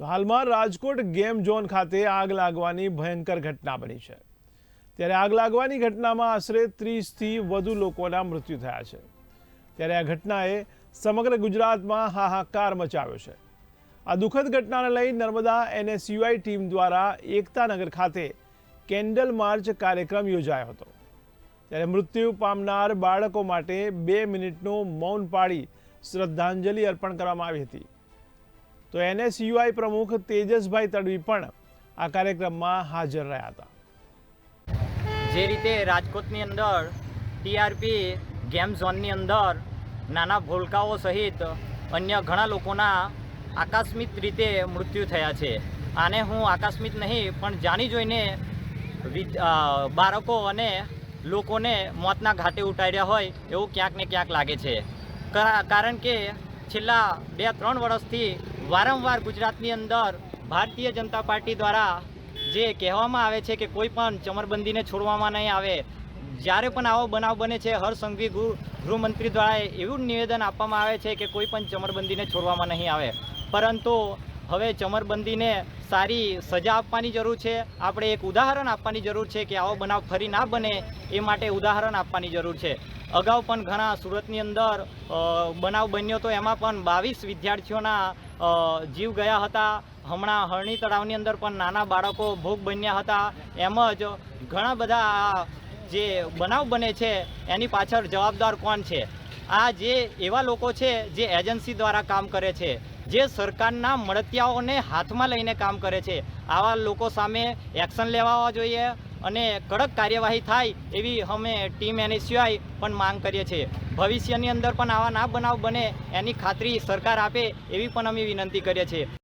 તો હાલમાં Rajkot game zone ખાતે આગ લાગવાની ભયંકર ઘટના બની છે. ત્યારે આગ લાગવાની ઘટનામાં આશરે ત્રીસથી વધુ લોકોના મૃત્યુ થયા છે. ત્યારે આ ઘટનાએ સમગ્ર ગુજરાતમાં હાહાકાર મચાવ્યો છે. આ દુઃખદ ઘટનાને લઈ નર્મદા એનએસયુઆઈ ટીમ દ્વારા એકતાનગર ખાતે કેન્ડલ માર્ચ કાર્યક્રમ યોજાયો હતો. ત્યારે મૃત્યુ પામનાર બાળકો માટે બે મિનિટનું મૌન પાળી શ્રદ્ધાંજલિ અર્પણ કરવામાં આવી હતી. તો એનએસયુઆઈ પ્રમુખ તેજસભાઈ તડવી પણ આ કાર્યક્રમમાં હાજર રહ્યા હતા. જે રીતે રાજકોટની અંદર ટીઆરપી ગેમ ઝોનની અંદર નાના ભોલકાઓ સહિત અન્ય ઘણા લોકોના આકસ્મિક રીતે મૃત્યુ થયા છે. આને હું આકસ્મિક નહીં, પણ જાણી જોઈને બાળકો અને લોકોને મોતના ઘાટે ઉતાર્યા હોય એવું ક્યાંક ને ક્યાંક લાગે છે. કારણ કે છેલ્લા બે ત્રણ વર્ષથી વારંવાર ગુજરાતની અંદર ભારતીય જનતા પાર્ટી દ્વારા જે કહેવામાં આવે છે કે કોઈ પણ ચમરબંધીને છોડવામાં નહીં આવે, જ્યારે પણ આવો બનાવ બને છે હરસંઘવી ગૃહ, ગૃહમંત્રી દ્વારા એવું નિવેદન આપવામાં આવે છે કે કોઈ પણ ચમરબંધીને છોડવામાં નહીં આવે. પરંતુ હવે ચમરબંધીને સારી સજા આપવાની જરૂર છે. આપણે એક ઉદાહરણ આપવાની જરૂર છે કે આવો બનાવ ફરી ના બને એ માટે ઉદાહરણ આપવાની જરૂર છે. અગાઉ પણ ઘણા સુરતની અંદર બનાવ બન્યો હતો એમાં પણ બાવીસ વિદ્યાર્થીઓના જીવ ગયા હતા. હમણાં હરણી તળાવની અંદર પણ નાના બાળકો ભોગ બન્યા હતા. એમ જ ઘણા બધા જે બનાવ બને છે, એની પાછળ જવાબદાર કોણ છે? આ જે એવા લોકો છે જે એજન્સી દ્વારા કામ કરે છે, જે સરકારના મળતિયાઓને હાથમાં લઈને કામ કરે છે. આવા લોકો સામે એક્શન લેવા જોઈએ અને કડક કાર્યવાહી થાય એવી અમે ટીમ એની સિવાય પણ માંગ કરીએ છીએ. ભવિષ્યની અંદર પણ આવા ના બનાવ બને એની ખાતરી સરકાર આપે એવી પણ અમે વિનંતી કરીએ છીએ.